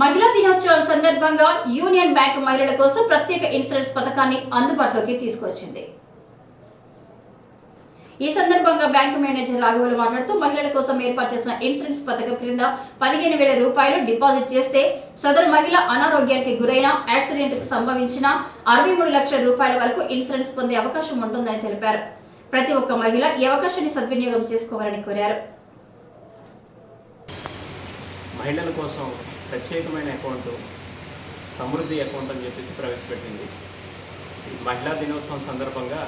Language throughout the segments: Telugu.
మహిళా దినోత్సవం సందర్భంగా యూనియన్ బ్యాంక్ మహిళల కోసం ప్రత్యేక ఇన్సూరెన్స్ పథకాన్ని అందుబాటులోకి తీసుకొచ్చింది. ఈ సందర్భంగా బ్యాంకు మేనేజర్ రాఘవులు మాట్లాడుతూ మహిళల కోసం ఏర్పాటు చేసిన ఇన్సూరెన్స్ పథకం క్రింద పదిహేను వేల రూపాయలు డిపాజిట్ చేస్తే సదరు మహిళ అనారోగ్యానికి గురైన యాక్సిడెంట్కు సంభవించిన అరవై మూడు లక్షల రూపాయల వరకు ఇన్సూరెన్స్ పొందే అవకాశం ఉంటుందని తెలిపారు. ప్రతి ఒక్క మహిళ ఈ అవకాశాన్ని సద్వినియోగం చేసుకోవాలని కోరారు. మహిళల కోసం ప్రత్యేకమైన అకౌంట్ సమృద్ధి అకౌంట్ అని చెప్పేసి ప్రవేశపెట్టింది. ఈ మహిళా దినోత్సవం సందర్భంగా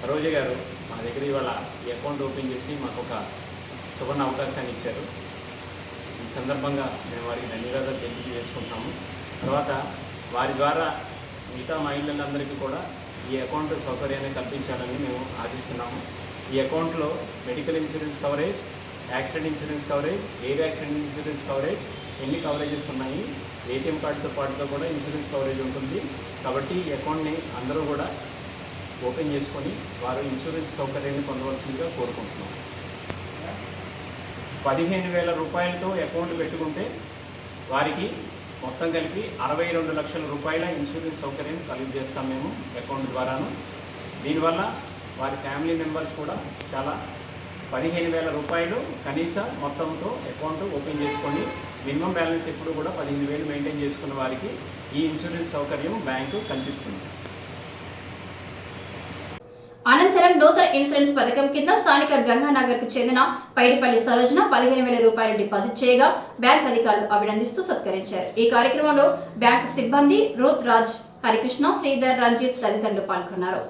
సరోజ గారు మా దగ్గర ఇవాళ ఈ అకౌంట్ ఓపెన్ చేసి మాకు ఒక సువర్ణ అవకాశాన్ని ఇచ్చారు. ఈ సందర్భంగా మేము వారికి ధన్యవాదాలు తెలియజేసుకుంటున్నాము. తర్వాత వారి ద్వారా మిగతా మహిళలందరికీ కూడా ఈ అకౌంట్ సౌకర్యాన్ని కల్పించాలని మేము ఆశిస్తున్నాము ఈ అకౌంట్లో medical insurance coverage accident insurance coverage air accident insurance coverage ఎన్ని కవరేజెస్ ఉన్నాయి ఏటీఎం కార్డుతో పాటుతో కూడా ఇన్సూరెన్స్ కవరేజ్ ఉంటుంది. కాబట్టి ఈ అకౌంట్ని అందరూ కూడా ఓపెన్ చేసుకొని వారు ఇన్సూరెన్స్ సౌకర్యాన్ని పొందవలసిందిగా కోరుకుంటున్నాం. పదిహేను వేల రూపాయలతో అకౌంట్ పెట్టుకుంటే వారికి మొత్తం కలిపి అరవై రెండు లక్షల రూపాయల ఇన్సూరెన్స్ సౌకర్యం కలిగజేస్తాం మేము అకౌంట్ ద్వారాను. దీనివల్ల వారి ఫ్యామిలీ మెంబర్స్ కూడా చాలా పదిహేను వేల రూపాయలు కనీస మొత్తంతో అకౌంట్ ఓపెన్ చేసుకొని మినిమం బ్యాలెన్స్ ఎప్పుడు కూడా పదిహేను వేలు మెయింటైన్ చేసుకున్న వారికి ఈ ఇన్సూరెన్స్ సౌకర్యం బ్యాంకు కల్పిస్తుంది. అనంతరం నూతన ఇన్సూరెన్స్ పథకం కింద స్థానిక గంగానగర్కు చెందిన పైడిపల్లి సరోజన పదిహేను వేల రూపాయలు డిపాజిట్ చేయగా బ్యాంక్ అధికారులు అభినందిస్తూ సత్కరించారు. ఈ కార్యక్రమంలో బ్యాంక్ సిబ్బంది రూత్ రాజ్ హరికృష్ణ శ్రీధర్ రంజిత్ తదితరులు పాల్గొన్నారు.